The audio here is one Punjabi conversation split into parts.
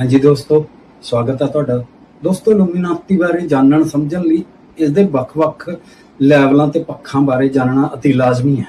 ਹਾਂਜੀ ਦੋਸਤੋ, ਸਵਾਗਤ ਹੈ ਤੁਹਾਡਾ। ਦੋਸਤੋ ਲੂਮੀਨਾਤੀ ਬਾਰੇ ਜਾਣਨ ਸਮਝਣ ਲਈ ਇਸ ਦੇ ਵੱਖ-ਵੱਖ ਲੈਵਲਾਂ ਤੇ ਪੱਖਾਂ ਬਾਰੇ ਜਾਣਨਾ ਅਤੀ ਲਾਜ਼ਮੀ ਹੈ।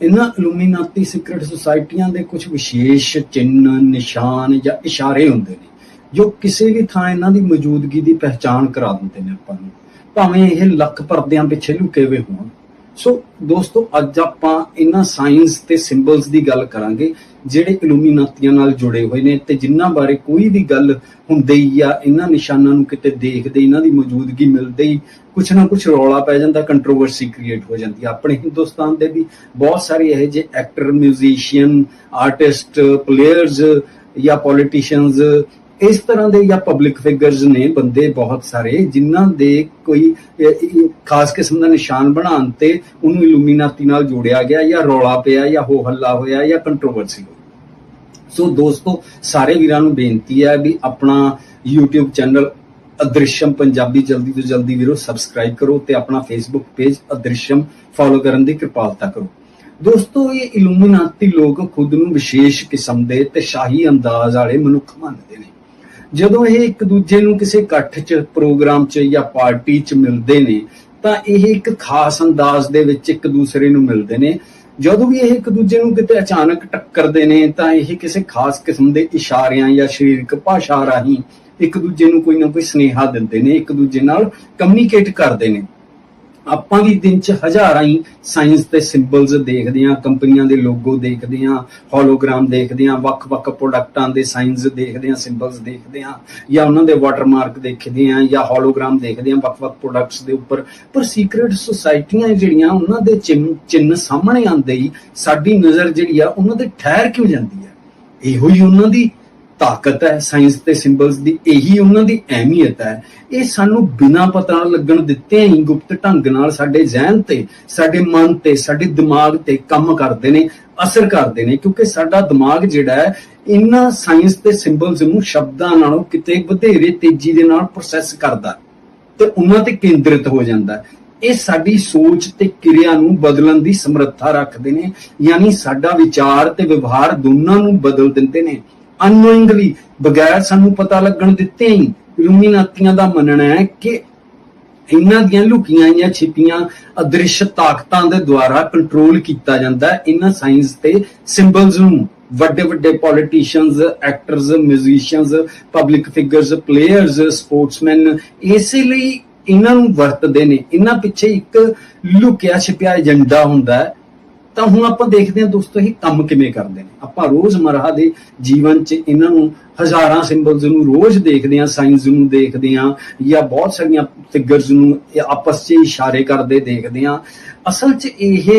ਇਹਨਾਂ ਲੂਮੀਨਾਤੀ ਸੀਕ੍ਰੀਟ ਸੁਸਾਇਟੀਆਂ ਦੇ ਕੁਝ ਵਿਸ਼ੇਸ਼ ਚਿੰਨ੍ਹ, ਨਿਸ਼ਾਨ ਜਾਂ ਇਸ਼ਾਰੇ ਹੁੰਦੇ ਨੇ, ਜੋ ਕਿਸੇ ਵੀ ਥਾਂ ਇਹਨਾਂ ਦੀ ਮੌਜੂਦਗੀ ਦੀ ਪਹਿਚਾਣ ਕਰਾ ਦਿੰਦੇ ਨੇ ਆਪਾਂ ਨੂੰ। ਭਾਵੇਂ ਇਹ ਲੱਖ ਪਰਦਿਆਂ ਪਿੱਛੇ ਲੁਕੇ ਹੋਏ ਹੋਣ। ਸੋ, ਦੋਸਤੋ, ਅੱਜ ਆਪਾਂ ਇਹਨਾਂ ਸਾਇੰਸ ਤੇ ਸਿੰਬਲਸ ਦੀ ਗੱਲ ਕਰਾਂਗੇ ਜਿਹੜੇ ਇਲੂਮੀਨਾਤੀਆਂ ਨਾਲ ਜੁੜੇ ਹੋਏ ਨੇ ਤੇ ਜਿਨ੍ਹਾਂ ਬਾਰੇ ਕੋਈ ਵੀ ਗੱਲ ਹੁੰਦੀ ਹੀ ਜਾਂ ਇਹਨਾਂ ਨਿਸ਼ਾਨਾਂ ਨੂੰ ਕਿਤੇ ਦੇਖਦੇ, ਇਹਨਾਂ ਦੀ ਮੌਜੂਦਗੀ ਮਿਲਦੇ ਹੀ ਕੁਛ ਨਾ ਕੁਛ ਰੌਲਾ ਪੈ ਜਾਂਦਾ ਕੰਟਰੋਵਰਸੀ ਕ੍ਰੀਏਟ ਹੋ ਜਾਂਦੀ ਹੈ ਆਪਣੇ ਹਿੰਦੁਸਤਾਨ ਦੇ ਵੀ ਬਹੁਤ ਸਾਰੇ ਇਹੋ ਜਿਹੇ ਐਕਟਰ ਮਿਊਜ਼ੀਸ਼ੀਅਨ ਆਰਟਿਸਟ ਪਲੇਅਰਸ ਜਾਂ ਪੋਲੀਟੀਸ਼ੀਅਨਸ ਇਸ ਤਰ੍ਹਾਂ ਦੇ ਜਾਂ ਪਬਲਿਕ ਫਿਗਰਸ ਨੇ ਬੰਦੇ ਬਹੁਤ ਸਾਰੇ, ਜਿਨ੍ਹਾਂ ਦੇ ਕੋਈ ਖਾਸ ਕਿਸਮ ਦਾ ਨਿਸ਼ਾਨ ਬਣਾਉਣ ਤੇ ਉਹਨੂੰ ਇਲੂਮੀਨਾਤੀ ਨਾਲ ਜੋੜਿਆ ਗਿਆ ਜਾਂ ਰੌਲਾ ਪਿਆ ਜਾਂ ਹੋ ਹੱਲਾ ਹੋਇਆ ਜਾਂ ਕੰਟਰੋਵਰਸੀ ਹੋਈ। ਸੋ ਦੋਸਤੋ, ਸਾਰੇ ਵੀਰਾਂ ਨੂੰ ਬੇਨਤੀ ਹੈ ਵੀ ਆਪਣਾ YouTube ਚੈਨਲ ਅਦ੍ਰਿਸ਼ਮ ਪੰਜਾਬੀ ਜਲਦੀ ਤੋਂ ਜਲਦੀ ਵੀਰੋ ਸਬਸਕ੍ਰਾਈਬ ਕਰੋ ਤੇ ਆਪਣਾ Facebook ਪੇਜ ਅਦ੍ਰਿਸ਼ਮ ਫੋਲੋ ਕਰਨ ਦੀ ਕਿਰਪਾਲਤਾ ਕਰੋ। ਦੋਸਤੋ, ਇਹ ਇਲੂਮੀਨਾਤੀ ਲੋਕ ਖੁਦ ਨੂੰ ਵਿਸ਼ੇਸ਼ ਕਿਸਮ ਦੇ ਤੇ ਸ਼ਾਹੀ ਅੰਦਾਜ਼ ਵਾਲੇ ਮਨੁੱਖ ਮੰਨਦੇ ਨੇ। ਜਦੋਂ ਇਹ ਇੱਕ ਦੂਜੇ ਨੂੰ ਕਿਸੇ ਇਕੱਠ 'ਚ, ਪ੍ਰੋਗਰਾਮ 'ਚ ਜਾਂ ਪਾਰਟੀ 'ਚ ਮਿਲਦੇ ਨੇ, ਤਾਂ ਇਹ ਇੱਕ ਖਾਸ ਅੰਦਾਜ਼ ਦੇ ਵਿੱਚ ਇੱਕ ਦੂਸਰੇ ਨੂੰ ਮਿਲਦੇ ਨੇ। ਜਦੋਂ ਵੀ ਇਹ ਇੱਕ ਦੂਜੇ ਨੂੰ ਕਿਤੇ ਅਚਾਨਕ ਟੱਕਰਦੇ ਨੇ, ਤਾਂ ਇਹ ਕਿਸੇ ਖਾਸ ਕਿਸਮ ਦੇ ਇਸ਼ਾਰਿਆਂ ਜਾਂ ਸਰੀਰਕ ਭਾਸ਼ਾ ਰਾਹੀਂ ਇੱਕ ਦੂਜੇ ਨੂੰ ਕੋਈ ਨਾ ਕੋਈ ਸਨੇਹਾ ਦਿੰਦੇ ਨੇ, ਇੱਕ ਦੂਜੇ ਨਾਲ ਕਮਿਊਨੀਕੇਟ ਕਰਦੇ ਨੇ। ਆਪਾਂ ਵੀ ਦਿਨ ਚ ਹਜ਼ਾਰਾਂ ਹੀ ਸਾਇੰਸ ਦੇ ਸਿੰਬਲਸ ਦੇਖਦੇ ਆਂ ਕੰਪਨੀਆਂ ਦੇ ਲੋਗੋ ਦੇਖਦੇ ਆਂ ਹੋਲੋਗ੍ਰਾਮ ਦੇਖਦੇ ਆਂ ਵੱਖ-ਵੱਖ ਪ੍ਰੋਡਕਟਾਂ ਦੇ ਸਾਇੰਸ ਦੇਖਦੇ ਆਂ ਸਿੰਬਲਸ ਦੇਖਦੇ ਆਂ ਜਾਂ ਉਹਨਾਂ ਦੇ ਵਾਟਰਮਾਰਕ ਦੇਖਦੇ ਆਂ ਜਾਂ ਹੋਲੋਗ੍ਰਾਮ ਦੇਖਦੇ ਆਂ ਵੱਖ-ਵੱਖ ਪ੍ਰੋਡਕਟਸ ਦੇ ਉੱਪਰ। ਪਰ ਸੀਕ੍ਰੀਟ ਸੁਸਾਇਟੀਆਂ ਜਿਹੜੀਆਂ, ਉਹਨਾਂ ਦੇ ਚਿੰਨ ਚਿੰਨ ਸਾਹਮਣੇ ਆਉਂਦੇ ਹੀ ਸਾਡੀ ਨਜ਼ਰ ਜਿਹੜੀ ਆ, ਉਹਨਾਂ ਦੇ ਠਹਿਰ ਕਿਉਂ ਜਾਂਦੀ ਹੈ ਇਹੋ ਹੀ ਉਹਨਾਂ ਦੀ ਤਾਕਤ ਹੈ, ਸਾਇੰਸ ਤੇ ਸਿੰਬਲਸ ਦੀ, ਇਹੀ ਉਹਨਾਂ ਦੀ ਅਹਿਮੀਅਤ ਹੈ। ਇਹ ਸਾਨੂੰ ਬਿਨਾਂ ਪਤਾ ਲੱਗਣ ਦਿੱਤੇ ਹੀ ਗੁਪਤ ਢੰਗ ਨਾਲ ਸਾਡੇ ਜ਼ਿਹਨ ਤੇ, ਸਾਡੇ ਮਨ ਤੇ, ਸਾਡੇ ਦਿਮਾਗ ਤੇ ਕੰਮ ਕਰਦੇ ਨੇ, ਅਸਰ ਕਰਦੇ ਨੇ, ਕਿਉਂਕਿ ਸਾਡਾ ਦਿਮਾਗ ਜਿਹੜਾ ਹੈ, ਇਹਨਾਂ ਸਾਇੰਸ ਤੇ ਸਿੰਬਲਸ ਨੂੰ ਸ਼ਬਦਾਂ ਨਾਲੋਂ ਕਿਤੇ ਵਧੇਰੇ ਤੇਜ਼ੀ ਦੇ ਨਾਲ ਪ੍ਰੋਸੈਸ ਕਰਦਾ ਤੇ ਉਹਨਾਂ ਤੇ ਕੇਂਦਰਿਤ ਹੋ ਜਾਂਦਾ ਇਹ ਸਾਡੀ ਸੋਚ ਤੇ ਕਿਰਿਆ ਨੂੰ ਬਦਲਣ ਦੀ ਸਮਰੱਥਾ ਰੱਖਦੇ ਨੇ, ਯਾਨੀ ਸਾਡਾ ਵਿਚਾਰ ਤੇ ਵਿਵਹਾਰ ਦੋਨਾਂ ਨੂੰ ਬਦਲ ਦਿੰਦੇ ਨੇ। ਅਨਨੋਇੰਗਲੀ ਬਗੈਰ ਸਾਨੂੰ ਪਤਾ ਲੱਗਣ ਦਿੱਤੇ ਹੀ ਇਲੂਮੀਨਾਤੀਆਂ ਦਾ ਮੰਨਣਾ ਹੈ ਕਿ ਇਹਨਾਂ ਦੀਆਂ ਲੁਕੀਆਂ ਜਾਂ ਛਿਪੀਆਂ ਅਦ੍ਰਿਸ਼ ਤਾਕਤਾਂ ਦੇ ਦੁਆਰਾ ਕੰਟਰੋਲ ਕੀਤਾ ਜਾਂਦਾ ਹੈ। ਇਹਨਾਂ ਸਾਇੰਸ ਤੇ ਸਿੰਬਲਸ ਨੂੰ ਵੱਡੇ ਵੱਡੇ politicians actors musicians public figures players sportsman ਇਸੇ ਲਈ ਇਹਨਾਂ ਨੂੰ ਵਰਤਦੇ ਨੇ। ਇਹਨਾਂ ਪਿੱਛੇ ਇੱਕ ਲੁਕਿਆ ਛਿਪਿਆ ਏਜੰਡਾ ਹੁੰਦਾ ਹੈ। ਤਾਂ ਹੁਣ ਆਪਾਂ ਦੇਖਦੇ ਹਾਂ ਦੋਸਤੋ, ਇਹ ਕੰਮ ਕਿਵੇਂ ਕਰਦੇ ਨੇ। ਆਪਾਂ ਰੋਜ਼ਮਰਰਾ ਦੇ ਜੀਵਨ 'ਚ ਇਹਨਾਂ ਨੂੰ ਹਜ਼ਾਰਾਂ ਸਿੰਬਲਸ ਨੂੰ ਰੋਜ਼ ਦੇਖਦੇ ਹਾਂ ਸਾਇੰਸ ਨੂੰ ਦੇਖਦੇ ਹਾਂ, ਜਾਂ ਬਹੁਤ ਸਾਰੀਆਂ ਫਿਗਰਸ ਨੂੰ ਆਪਸ 'ਚ ਇਸ਼ਾਰੇ ਕਰਦੇ ਦੇਖਦੇ ਹਾਂ। ਅਸਲ 'ਚ ਇਹ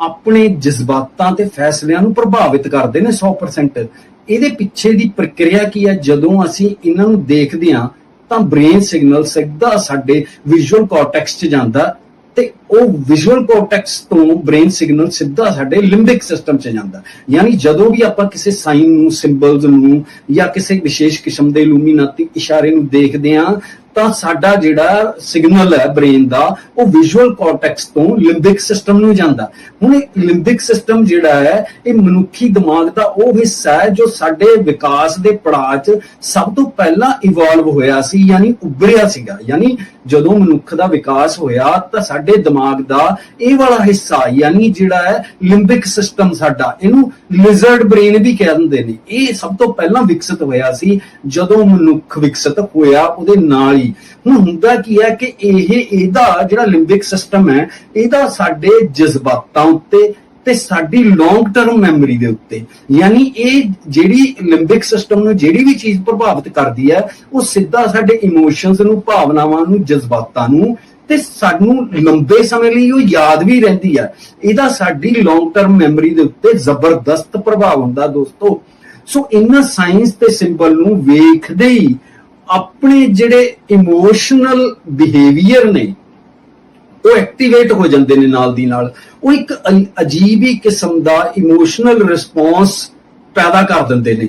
ਆਪਣੇ ਜਜ਼ਬਾਤਾਂ ਤੇ ਫੈਸਲਿਆਂ ਨੂੰ ਪ੍ਰਭਾਵਿਤ ਕਰਦੇ ਨੇ 100% ਇਹਦੇ ਪਿੱਛੇ ਦੀ ਪ੍ਰਕਿਰਿਆ ਕੀ ਹੈ? ਜਦੋਂ ਅਸੀਂ ਇਹਨਾਂ ਨੂੰ ਦੇਖਦੇ ਹਾਂ, ਤਾਂ ਬ੍ਰੇਨ ਸਿਗਨਲ ਸਿੱਧਾ ਸਾਡੇ ਵਿਜ਼ੂਅਲ ਕਾਰਟੈਕਸ 'ਚ ਜਾਂਦਾ ਤੇ ਉਹ ਵਿਜ਼ੂਅਲ ਕਾਰਟੈਕਸ ਤੋਂ ਬ੍ਰੇਨ ਸਿਗਨਲ ਸਿੱਧਾ ਸਾਡੇ ਲਿੰਬਿਕ ਸਿਸਟਮ 'ਚ ਜਾਂਦਾ। ਯਾਨੀ ਜਦੋਂ ਵੀ ਆਪਾਂ ਕਿਸੇ ਸਾਈਨ ਨੂੰ ਸਿੰਬਲਸ ਨੂੰ ਜਾਂ ਕਿਸੇ ਵਿਸ਼ੇਸ਼ ਕਿਸਮ ਦੇ ਇਲੂਮੀਨਾਤੀ ਇਸ਼ਾਰੇ ਨੂੰ ਦੇਖਦੇ ਹਾਂ ਤਾਂ ਸਾਡਾ ਜਿਹੜਾ ਸਿਗਨਲ ਹੈ ਬ੍ਰੇਨ ਦਾ, ਉਹ ਵਿਜ਼ੂਅਲ ਕਾਰਟੈਕਸ ਤੋਂ ਲਿੰਬਿਕ ਸਿਸਟਮ ਨੂੰ ਜਾਂਦਾ। ਹੁਣ ਇਹ ਲਿੰਬਿਕ ਸਿਸਟਮ ਜਿਹੜਾ ਹੈ, ਇਹ ਮਨੁੱਖੀ ਦਿਮਾਗ ਦਾ ਉਹ ਹਿੱਸਾ ਹੈ ਜੋ ਸਾਡੇ ਵਿਕਾਸ ਦੇ ਪੜਾਅ 'ਚ ਸਭ ਤੋਂ ਪਹਿਲਾਂ ਇਵੋਲਵ ਹੋਇਆ ਸੀ, ਯਾਨੀ ਉੱਭਰਿਆ ਸੀਗਾ। ਯਾਨੀ ਜਦੋਂ ਮਨੁੱਖ ਦਾ ਵਿਕਾਸ ਹੋਇਆ, ਤਾਂ ਸਾਡੇ ਦਿਮਾਗ ਦਾ ਇਹ ਵਾਲਾ ਹਿੱਸਾ, ਯਾਨੀ ਜਿਹੜਾ ਹੈ ਲਿੰਬਿਕ ਸਿਸਟਮ ਸਾਡਾ, ਇਹਨੂੰ ਲਿਜ਼ਰਡ ਬ੍ਰੇਨ ਵੀ ਕਹਿ ਦਿੰਦੇ ਨੇ। ਇਹ ਸਭ ਤੋਂ ਪਹਿਲਾਂ ਵਿਕਸਿਤ ਹੋਇਆ ਸੀ, ਜਦੋਂ ਮਨੁੱਖ ਵਿਕਸਿਤ ਹੋਇਆ, ਉਹਦੇ ਨਾਲ ਹੀ ਹੁਣ ਹੁੰਦਾ ਕੀ ਹੈ ਕਿ ਇਹ, ਇਹਦਾ ਜਿਹੜਾ ਲਿੰਬਿਕ ਸਿਸਟਮ ਹੈ, ਇਹਦਾ ਸਾਡੇ ਜਜ਼ਬਾਤਾਂ ਉੱਤੇ ਤੇ ਸਾਡੀ ਲੌਂਗ ਟਰਮ ਮੈਮਰੀ ਦੇ ਉੱਤੇ। ਯਾਨੀ ਇਹ ਜਿਹੜੀ ਲਿੰਬਿਕ ਸਿਸਟਮ ਨੂੰ ਜਿਹੜੀ ਵੀ ਚੀਜ਼ ਪ੍ਰਭਾਵਿਤ ਕਰਦੀ ਹੈ, ਉਹ ਸਿੱਧਾ ਸਾਡੇ ਇਮੋਸ਼ਨਸ ਨੂੰ, ਭਾਵਨਾਵਾਂ ਨੂੰ, ਜਜ਼ਬਾਤਾਂ ਨੂੰ ਤੇ ਸਾਨੂੰ ਲੰਬੇ ਸਮੇਂ ਲਈ ਉਹ ਯਾਦ ਵੀ ਰਹਿੰਦੀ ਹੈ। ਇਹਦਾ ਸਾਡੀ ਲੌਂਗ ਟਰਮ ਮੈਮਰੀ ਦੇ ਉੱਤੇ ਜ਼ਬਰਦਸਤ ਪ੍ਰਭਾਵ ਹੁੰਦਾ ਦੋਸਤੋ। ਸੋ ਇਹਨਾਂ ਸਾਇੰਸ ਤੇ ਸਿੰਬਲ ਨੂੰ ਵੇਖਦੇ ਹੀ ਆਪਣੇ ਜਿਹੜੇ ਇਮੋਸ਼ਨਲ ਬਿਹੇਵੀਅਰ ਨੇ ਉਹ ਐਕਟੀਵੇਟ ਹੋ ਜਾਂਦੇ ਨੇ ਨਾਲ ਦੀ ਨਾਲ। ਉਹ ਇੱਕ ਅਜੀਬ ਹੀ ਕਿਸਮ ਦਾ ਇਮੋਸ਼ਨਲ ਰਿਸਪੌਂਸ ਪੈਦਾ ਕਰ ਦਿੰਦੇ ਨੇ।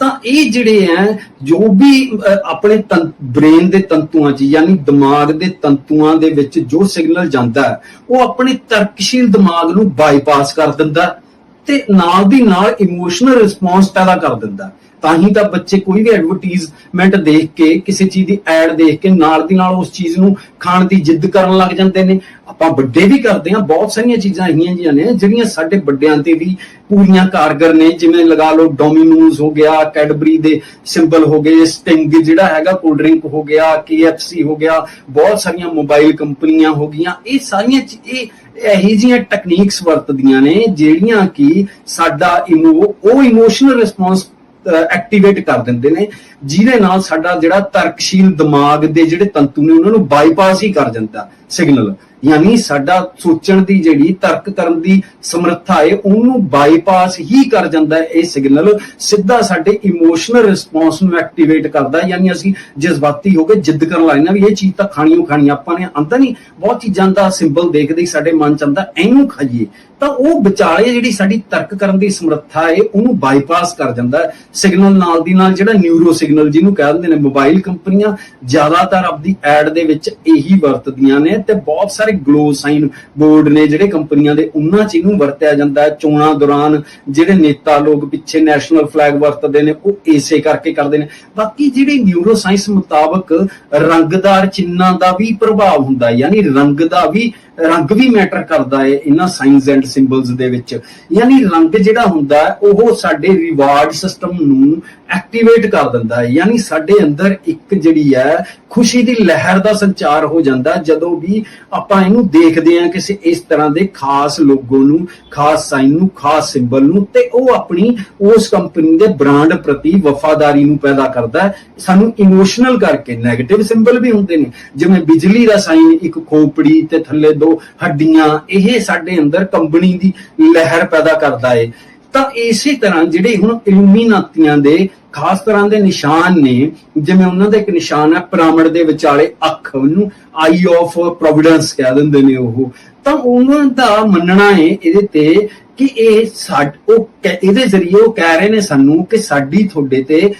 ਤਾਂ ਇਹ ਜਿਹੜੇ ਹੈ ਜੋ ਵੀ ਅ, ਆਪਣੇ ਬ੍ਰੇਨ ਦੇ ਤੰਤੂਆਂ 'ਚ ਯਾਨੀ ਦਿਮਾਗ ਦੇ ਤੰਤੂਆਂ ਦੇ ਵਿੱਚ ਜੋ ਸਿਗਨਲ ਜਾਂਦਾ ਉਹ ਆਪਣੇ ਤਰਕਸ਼ੀਲ ਦਿਮਾਗ ਨੂੰ ਬਾਈਪਾਸ ਕਰ ਦਿੰਦਾ ਤੇ ਨਾਲ ਦੀ ਨਾਲ ਇਮੋਸ਼ਨਲ ਰਿਸਪੌਂਸ ਪੈਦਾ ਕਰ ਦਿੰਦਾ ਤਾਂ ਹੀ ਤਾਂ ਬੱਚੇ ਕੋਈ ਵੀ ਐਡਵਰਟਾਈਜ਼ਮੈਂਟ ਦੇਖ ਕੇ, ਕਿਸੇ ਚੀਜ਼ ਦੀ ਐਡ ਦੇਖ ਕੇ ਨਾਲ ਦੀ ਨਾਲ ਉਸ ਚੀਜ਼ ਨੂੰ ਖਾਣ ਦੀ ਜਿੱਦ ਕਰਨ ਲੱਗ ਜਾਂਦੇ ਨੇ। ਆਪਾਂ ਵੱਡੇ ਵੀ ਕਰਦੇ ਹਾਂ, ਬਹੁਤ ਸਾਰੀਆਂ ਚੀਜ਼ਾਂ ਇਹੀਆਂ ਜੀਆਂ ਨੇ, ਜਿਹੜੀਆਂ ਸਾਡੇ ਵੱਡਿਆਂ ਤੇ ਵੀ ਪੂਰੀਆਂ ਕਾਰਗਰ ਨੇ, ਜਿਵੇਂ ਲਗਾ ਲਓ ਡੋਮਿਨੋਜ਼ ਹੋ ਗਿਆ ਕੈਡਬਰੀ ਦੇ ਸਿੰਬਲ ਹੋ ਗਏ ਸਟਿੰਗ ਜਿਹੜਾ ਹੈਗਾ ਕੋਲਡ ਡਰਿੰਕ ਹੋ ਗਿਆ KFC ਹੋ ਗਿਆ, ਬਹੁਤ ਸਾਰੀਆਂ ਮੋਬਾਈਲ ਕੰਪਨੀਆਂ ਹੋ ਗਈਆਂ। ਇਹ ਸਾਰੀਆਂ ਚੀ- ਇਹ ਇਹੀ ਜੀਆਂ ਟੈਕਨੀਕਸ ਵਰਤਦੀਆਂ ਨੇ, ਜਿਹੜੀਆਂ ਕਿ ਸਾਡਾ ਇਮੋ, ਉਹ ਇਮੋਸ਼ਨਲ ਰਿਸਪੌਂਸ ਐਕਟੀਵੇਟ ਕਰ ਦਿੰਦੇ ਨੇ, ਜਿਹਦੇ ਨਾਲ ਸਾਡਾ ਜਿਹੜਾ ਤਰਕਸ਼ੀਲ ਦਿਮਾਗ ਦੇ ਜਿਹੜੇ ਤੰਤੂ ਨੇ, ਉਹਨਾਂ ਨੂੰ ਬਾਈਪਾਸ ਹੀ ਕਰ ਦਿੰਦਾ ਸਿਗਨਲ ਯਾਨੀ ਸਾਡਾ ਸੋਚਣ ਦੀ ਜਿਹੜੀ, ਤਰਕ ਕਰਨ ਦੀ ਸਮਰੱਥਾ ਹੈ, ਉਹਨੂੰ ਬਾਈਪਾਸ ਹੀ ਕਰ ਜਾਂਦਾ ਹੈ ਇਹ ਸਿਗਨਲ ਸਿੱਧਾ ਸਾਡੇ ਇਮੋਸ਼ਨਲ ਰਿਸਪੌਂਸ ਨੂੰ ਐਕਟੀਵੇਟ ਕਰਦਾ ਯਾਨੀ ਅਸੀਂ ਜਜ਼ਬਾਤੀ ਹੋ ਕੇ ਜਿੱਦ ਕਰਨ ਲੱਗ ਜਾਂਦੇ ਹਾਂ ਵੀ ਇਹ ਚੀਜ਼ ਤਾਂ ਖਾਣੀ ਓ ਖਾਣੀ ਆਪਾਂ ਨੇ ਆਂਦਾ ਨਹੀਂ, ਬਹੁਤ ਚੀਜ਼ਾਂ ਦਾ ਸਿੰਬਲ ਦੇਖਦੇ ਹੀ ਸਾਡੇ ਮਨ ਚ ਆਂਦਾ ਇਹਨੂੰ ਖਾਈਏ। ਤਾਂ ਉਹ ਵਿਚਾਲੇ ਜਿਹੜੀ ਸਾਡੀ ਤਰਕ ਕਰਨ ਦੀ ਸਮਰੱਥਾ ਹੈ, ਉਹਨੂੰ ਬਾਈਪਾਸ ਕਰ ਜਾਂਦਾ ਸਿਗਨਲ ਨਾਲ ਦੀ ਨਾਲ ਜਿਹੜਾ ਨਿਊਰੋ ਸਿਗਨਲ ਜਿਹਨੂੰ ਕਹਿ ਦਿੰਦੇ ਨੇ ਮੋਬਾਈਲ ਕੰਪਨੀਆਂ, ਜ਼ਿਆਦਾਤਰ ਆਪਦੀ ਐਡ ਦੇ ਵਿੱਚ ਇਹੀ ਵਰਤਦੀਆਂ ਨੇ ਤੇ ਬਹੁਤ ਸਾਰੇ ਗਲੋ ਸਾਈਨ ਬੋਰਡ ਨੇ ਜਿਹੜੇ ਕੰਪਨੀਆਂ ਦੇ ਉਹਨਾਂ ਚ ਇਹਨੂੰ ਵਰਤਿਆ ਜਾਂਦਾ ਹੈ। ਚੋਣਾਂ ਦੌਰਾਨ ਜਿਹੜੇ ਨੇਤਾ ਲੋਕ ਪਿੱਛੇ ਨੈਸ਼ਨਲ ਫਲੈਗ ਵਰਤਦੇ ਨੇ, ਉਹ ਇਸੇ ਕਰਕੇ ਕਰਦੇ ਨੇ। ਬਾਕੀ ਜਿਹੜੀ ਨਿਊਰੋ ਸਾਇੰਸ ਮੁਤਾਬਕ ਰੰਗਦਾਰ ਚਿੰਨਾਂ ਦਾ ਵੀ ਪ੍ਰਭਾਵ ਹੁੰਦਾ ਹੈ। ਯਾਨੀ ਰੰਗ ਦਾ ਵੀ ਰੰਗ ਵੀ ਮੈਟਰ ਕਰਦਾ ਹੈ ਇਹਨਾਂ ਸਾਈਨਸ ਐਂਡ ਸਿੰਬਲਸ ਦੇ ਵਿੱਚ। ਯਾਨੀ ਰੰਗ ਜਿਹੜਾ ਹੁੰਦਾ ਉਹ ਸਾਡੇ ਰਿਵਾਰਡ ਸਿਸਟਮ ਨੂੰ ਐਕਟੀਵੇਟ ਕਰ ਦਿੰਦਾ ਹੈ ਯਾਨੀ ਸਾਡੇ ਅੰਦਰ ਇੱਕ ਜਿਹੜੀ ਹੈ ਖੁਸ਼ੀ ਦੀ ਲਹਿਰ ਦਾ ਸੰਚਾਰ ਹੋ ਜਾਂਦਾ ਜਦੋਂ ਵੀ ਆਪਾਂ ਇਹਨੂੰ ਦੇਖਦੇ ਹਾਂ ਕਿਸੇ ਇਸ ਤਰ੍ਹਾਂ ਦੇ ਖਾਸ ਲੋਗੋ ਨੂੰ, ਖਾਸ ਸਾਈਨ ਨੂੰ, ਖਾਸ ਸਿੰਬਲ ਨੂੰ, ਤੇ ਉਹ ਆਪਣੀ ਉਸ ਕੰਪਨੀ ਦੇ ਬ੍ਰਾਂਡ ਪ੍ਰਤੀ ਵਫਾਦਾਰੀ ਨੂੰ ਪੈਦਾ ਕਰਦਾ ਹੈ ਸਾਨੂੰ ਇਮੋਸ਼ਨਲ ਕਰਕੇ 네ਗੇਟਿਵ ਸਿੰਬਲ ਵੀ ਹੁੰਦੇ ਨੇ। ਜਿਵੇਂ ਬਿਜਲੀ ਦਾ ਸਾਈਨ ਇੱਕ ਖੋਪੜੀ ਤੇ ਥੱਲੇ ਦੋ ਹੱਡੀਆਂ, ਇਹ ਸਾਡੇ ਅੰਦਰ ਕੰਬਣੀ ਦੀ ਲਹਿਰ ਪੈਦਾ ਕਰਦਾ ਹੈ ਤਾਂ ਇਸੇ ਤਰ੍ਹਾਂ ਜਿਹੜੇ ਹੁਣ ਇਲੂਮੀਨਾਤੀਆਂ ਦੇ ਖਾਸ ਤਰ੍ਹਾਂ ਦੇ ਨਿਸ਼ਾਨ ਨੇ, ਜਿਵੇਂ ਉਹਨਾਂ ਦਾ ਇੱਕ ਨਿਸ਼ਾਨ ਹੈ ਪਿਰਾਮਿਡ ਦੇ ਵਿਚਾਲੇ ਅੱਖ, ਉਹਨੂੰ ਆਈ ਆਫ ਪ੍ਰੋਵੀਡੈਂਸ ਕਹਿ ਦਿੰਦੇ ਨੇ ਉਹ। ਤਾਂ ਉਹਨਾਂ ਦਾ ਮੰਨਣਾ ਹੈ ਇਹਦੇ ਤੇ ਕਿ ਇਹ ਸਾਡ, ਉਹ ਇਹਦੇ ਜ਼ਰੀਏ ਉਹ ਕਹਿ ਰਹੇ ਨੇ ਸਾਨੂੰ ਕਿ ਸਾਡੀ ਤੁਹਾਡੇ ਤੇ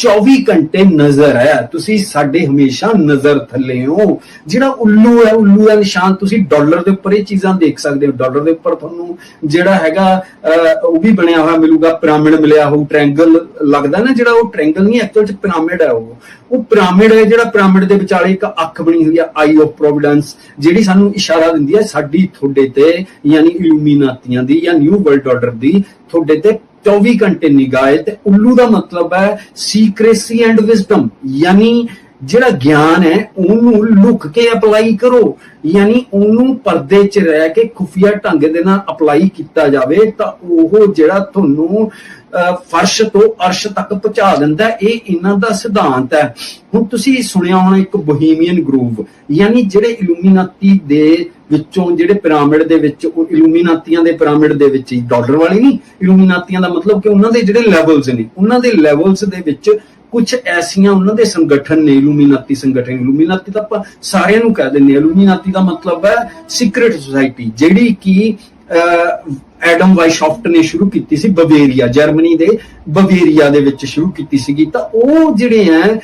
24 ਘੰਟੇ ਨਜ਼ਰ ਹੈ। ਤੁਸੀਂ ਸਾਡੇ ਹਮੇਸ਼ਾ ਨਜ਼ਰ ਥੱਲੇ ਹੋ। ਜਿਹੜਾ ਉੱਲੂ ਹੈ, ਉੱਲੂ ਦਾ ਨਿਸ਼ਾਨ ਤੁਸੀਂ ਡਾਲਰ ਦੇ ਉੱਪਰ ਇਹ ਚੀਜ਼ਾਂ ਦੇਖ ਸਕਦੇ ਹੋ। ਡਾਲਰ ਦੇ ਉੱਪਰ ਤੁਹਾਨੂੰ ਜਿਹੜਾ ਹੈਗਾ ਉਹ ਵੀ ਬਣਿਆ ਹੋਇਆ ਮਿਲੂਗਾ, ਪਿਰਾਮਿਡ ਮਿਲਿਆ ਹੋਊ ਟ੍ਰਾਇੰਗਲ ਲੱਗਦਾ ਨਾ ਜਿਹੜਾ ਉਹ ਟ੍ਰਾਇੰਗਲ ਨਹੀਂ ਐਕਚੁਅਲ ਚ ਪਿਰਾਮਿਡ ਹੈ ਉਹ। ਉਹ ਪਿਰਾਮਿਡ ਹੈ ਜਿਹੜਾ ਪਿਰਾਮਿਡ ਦੇ ਵਿਚਾਲੇ ਇੱਕ ਅੱਖ ਬਣੀ ਹੋਈ ਹੈ ਆਈ ਆਫ ਪ੍ਰੋਵਿਡੈਂਸ ਜਿਹੜੀ ਸਾਨੂੰ ਇਸ਼ਾਰਾ ਦਿੰਦੀ ਹੈ ਸਾਡੀ ਤੁਹਾਡੇ ਤੇ, ਯਾਨੀ ਇਲੂਮੀਨਾਤੀਆਂ ਦੀ ਜਾਂ ਨਿਊ ਵਰਲਡ ਆਰਡਰ ਦੀ, ਤੁਹਾਡੇ ਤੇ 24 ਘੰਟੇ ਨਿਗਾਹ ਹੈ ਤੇ ਉੱਲੂ ਦਾ ਮਤਲਬ ਹੈ ਸੀਕ੍ਰੇਸੀ ਐਂਡ ਵਿਜ਼ਡਮ ਯਾਨੀ ਜਿਹੜਾ ਗਿਆਨ ਹੈ ਉਹਨੂੰ ਲੁਕ ਕੇ ਅਪਲਾਈ ਕਰੋ ਯਾਨੀ ਉਹਨੂੰ ਪਰਦੇ 'ਚ ਰਹਿ ਕੇ ਖੁਫੀਆ ਢੰਗ ਦੇ ਨਾਲ ਅਪਲਾਈ ਕੀਤਾ ਜਾਵੇ ਤਾਂ ਉਹ ਜਿਹੜਾ ਤੁਹਾਨੂੰ ਅਹ, ਫਰਸ਼ ਤੋਂ ਅਰਸ਼ ਤੱਕ ਪਹੁੰਚਾ ਦਿੰਦਾ ਇਹ ਇਹਨਾਂ ਦਾ ਸਿਧਾਂਤ ਹੈ। ਹੁਣ ਤੁਸੀਂ ਸੁਣਿਆ ਹੋਣਾ ਇੱਕ ਬੋਹੀਮੀਅਨ ਗਰੂਵ ਯਾਨੀ ਜਿਹੜੇ ਇਲੂਮੀਨਾਤੀ ਦੇ ਵਿੱਚੋਂ ਜਿਹੜੇ ਪਿਰਾਮਿਡ ਦੇ ਵਿੱਚ ਉਹ ਇਲੂਮੀਨਾਤੀਆਂ ਦੇ ਪਿਰਾਮਿਡ ਦੇ ਵਿੱਚ ਹੀ ਡਾਲਰ ਵਾਲੀ ਨਹੀਂ ਇਲੂਮੀਨਾਤੀਆਂ ਦਾ ਮਤਲਬ ਕਿ ਉਹਨਾਂ ਦੇ ਜਿਹੜੇ ਲੈਵਲਸ ਨੇ ਉਹਨਾਂ ਦੇ ਲੈਵਲਸ ਦੇ ਵਿੱਚ ਕੁਝ ਐਸੀਆਂ ਉਹਨਾਂ ਦੇ ਸੰਗਠਨ ਨੇ ਇਲੂਮੀਨਾਤੀ ਸੰਗਠਨ। ਇਲੂਮੀਨਾਤੀ ਤਾਂ ਆਪਾਂ ਸਾਰਿਆਂ ਨੂੰ ਕਹਿ ਦਿੰਦੇ ਹਾਂ। ਇਲੂਮੀਨਾਤੀ ਦਾ ਮਤਲਬ ਹੈ ਸੀਕ੍ਰੀਟ ਸੁਸਾਇਟੀ ਜਿਹੜੀ ਕਿ ਅਹ, ਐਡਮ ਵਾਈਸ਼ਾਫਟ ਨੇ ਸ਼ੁਰੂ ਕੀਤੀ ਸੀ ਬਵੇਰੀਆ, ਜਰਮਨੀ ਦੇ ਬਵੇਰੀਆ ਦੇ ਵਿੱਚ ਸ਼ੁਰੂ ਕੀਤੀ ਸੀਗੀ। ਤਾਂ ਉਹ ਜਿਹੜੇ ਹੈ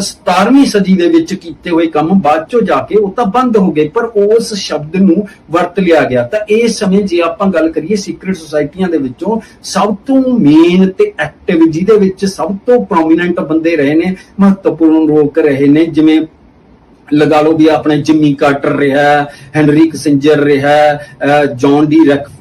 17ਵੀਂ ਸਦੀ ਦੇ ਵਿੱਚ ਕੀਤੇ ਹੋਏ ਕੰਮ ਬਾਅਦ ਚੋਂ ਜਾ ਕੇ ਉਹ ਤਾਂ ਬੰਦ ਹੋ ਗਏ, ਪਰ ਉਸ ਸ਼ਬਦ ਨੂੰ ਵਰਤ ਲਿਆ ਗਿਆ। ਤਾਂ ਇਸ ਸਮੇਂ ਜੇ ਆਪਾਂ ਗੱਲ ਕਰੀਏ ਸੀਕ੍ਰੀਟ ਸੁਸਾਇਟੀਆਂ ਦੇ ਵਿੱਚੋਂ, ਸਭ ਤੋਂ ਮੇਨ ਤੇ ਐਕਟਿਵ ਜਿਹਦੇ ਵਿੱਚ ਸਭ ਤੋਂ ਪ੍ਰੋਮਿਨੈਂਟ ਬੰਦੇ ਰਹੇ ਨੇ, ਮਹੱਤਵਪੂਰਨ ਲੋਕ ਰਹੇ ਨੇ, ਜਿਵੇਂ ਲਗਾ ਲਓ ਵੀ ਆਪਣੇ ਜਿਮੀ ਕਾਰਟਰ ਰਿਹਾ ਹੈਨਰੀ ਕਿਸਿੰਜਰ ਰਿਹਾ, ਅਹ ਜੌਨ ਡੀ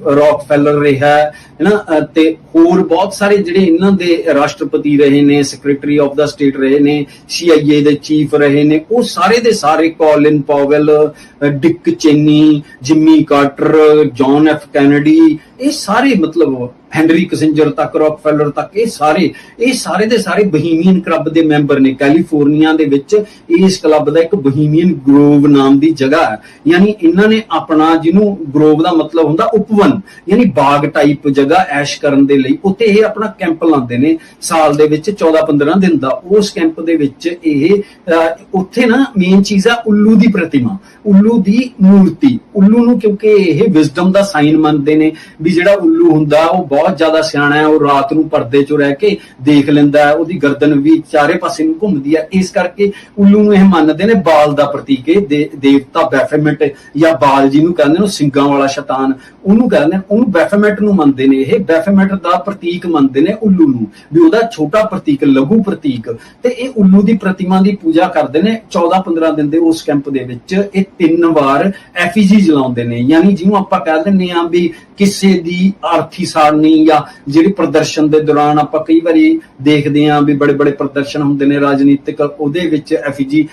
ਰੌਕਫੈਲਰ ਰਿਹਾ, ਹੈਨਾ? ਤੇ ਹੋਰ ਬਹੁਤ ਸਾਰੇ ਜਿਹੜੇ ਇਹਨਾਂ ਦੇ ਰਾਸ਼ਟਰਪਤੀ ਰਹੇ ਨੇ ਸੈਕਟਰੀ ਆਫ ਦਾ ਸਟੇਟ ਰਹੇ ਨੇ CIA ਦੇ ਚੀਫ ਰਹੇ ਨੇ, ਉਹ ਸਾਰੇ ਦੇ ਸਾਰੇ Colin Powell Dick Cheney, Jimmy Carter John F Kennedy ਇਹ ਸਾਰੇ ਮਤਲਬ ਹੈਨਰੀ ਕਿਸਿੰਜਰ ਤੱਕ ਰੌਕਫੈਲਰ ਤੱਕ, ਇਹ ਸਾਰੇ ਇਹ ਸਾਰੇ ਦੇ ਸਾਰੇ ਬਹੀਮੀਅਨ ਕਲੱਬ ਦੇ ਮੈਂਬਰ ਨੇ। ਕੈਲੀਫੋਰਨੀਆ ਦੇ ਵਿੱਚ ਇਸ ਕਲੱਬ ਦਾ ਇੱਕ ਬਹੀਮੀਅਨ ਗਰੋਵ ਨਾਮ ਦੀ ਜਗ੍ਹਾ ਹੈ। ਯਾਨੀ ਇਹਨਾਂ ਨੇ ਆਪਣਾ ਜਿਹਨੂੰ ਗਰੋਵ ਦਾ ਮਤਲਬ ਹੁੰਦਾ ਉਪਵਨ, ਯਾਨੀ ਬਾਗ ਟਾਈਪ ਜਗ੍ਹਾ ਐਸ਼ ਕਰਨ ਦੇ ਲਈ ਉੱਥੇ ਇਹ ਆਪਣਾ ਕੈਂਪ ਲਾਉਂਦੇ ਨੇ। ਸਾਲ ਦੇ ਵਿੱਚ 14-15 ਦਿਨ ਦਾ ਉਸ ਕੈਂਪ ਦੇ ਵਿੱਚ ਇਹ ਉੱਥੇ ਨਾ ਮੇਨ ਚੀਜ਼ ਆ ਉੱਲੂ ਦੀ ਪ੍ਰਤਿਮਾ। ਉੱਲੂ ਦੀ ਮੂਰਤੀ। ਉੱਲੂ ਨੂੰ ਕਿਉਂਕਿ ਇਹ ਵਿਜ਼ਡਮ ਦਾ ਸਾਈਨ ਮੰਨਦੇ ਨੇ ਵੀ ਜਿਹੜਾ ਉੱਲੂ ਹੁੰਦਾ, ਉਹ ਬਹੁਤ ਜ਼ਿਆਦਾ ਸਿਆਣਾ ਹੈ, ਉਹ ਰਾਤ ਨੂੰ ਪਰਦੇ 'ਚੋਂ ਰਹਿ ਕੇ ਦੇਖ ਲੈਂਦਾ ਹੈ, ਉਹਦੀ ਗਰਦਨ ਵੀ ਚਾਰੇ ਪਾਸੇ ਨੂੰ ਘੁੰਮਦੀ ਹੈ। ਇਸ ਕਰਕੇ ਉੱਲੂ ਨੂੰ ਇਹ ਮੰਨਦੇ ਨੇ ਬਾਲ ਦਾ ਪ੍ਰਤੀਕ ਹੈ ਦੇਵਤਾ ਬੈਫੇਮਟ ਜਾਂ ਬਾਲ ਜਿਹਨੂੰ ਕਹਿੰਦੇ ਨੇ, ਉਹ ਸਿੰਘਾਂ ਵਾਲਾ ਸ਼ੈਤਾਨ। ਉਹਨੂੰ ਕਹਿੰਦੇ ਨੇ, ਉਹਨੂੰ ਬੈਫੇਮਟ ਨੂੰ ਮੰਨਦੇ ਨੇ ਇਹ। ਬੈਫੇਮੈਟ ਦਾ ਪ੍ਰਤੀਕ ਮੰਨਦੇ ਨੇ ਉੱਲੂ ਨੂੰ, ਵੀ ਉਹਦਾ ਛੋਟਾ ਪ੍ਰਤੀਕ, ਲਘੂ ਪ੍ਰਤੀਕ। ਤੇ ਇਹ ਉੱਲੂ ਦੀ ਪ੍ਰਤਿਮਾ ਦੀ ਪੂਜਾ ਕਰਦੇ ਨੇ 14-15 ਦਿਨ ਦੇ ਉਸ ਕੈਂਪ ਦੇ ਵਿੱਚ। ਇਹ ਤਿੰਨ ਵਾਰ ਐਫੀਜੀ ਜਲਾਉਂਦੇ ਨੇ। ਯਾਨੀ ਜਿਹਨੂੰ ਆਪਾਂ ਕਹਿ ਦਿੰਦੇ ਆ ਵੀ ਕਿਸੇ ਦੀ ਆਰਥੀ ਸਾੜਨੀ ਜਾਂ ਜਿਹੜੀ ਪ੍ਰਦਰਸ਼ਨ ਦੇ ਦੌਰਾਨ ਆਪਾਂ ਕਈ ਵਾਰੀ ਦੇਖਦੇ ਆ ਵੀ ਬੜੇ ਬੜੇ ਪ੍ਰਦਰਸ਼ਨ ਹੁੰਦੇ ਨੇ ਰਾਜਨੀਤਿਕ, ਉਹਦੇ ਵਿੱਚ ਐਫੀਜੀ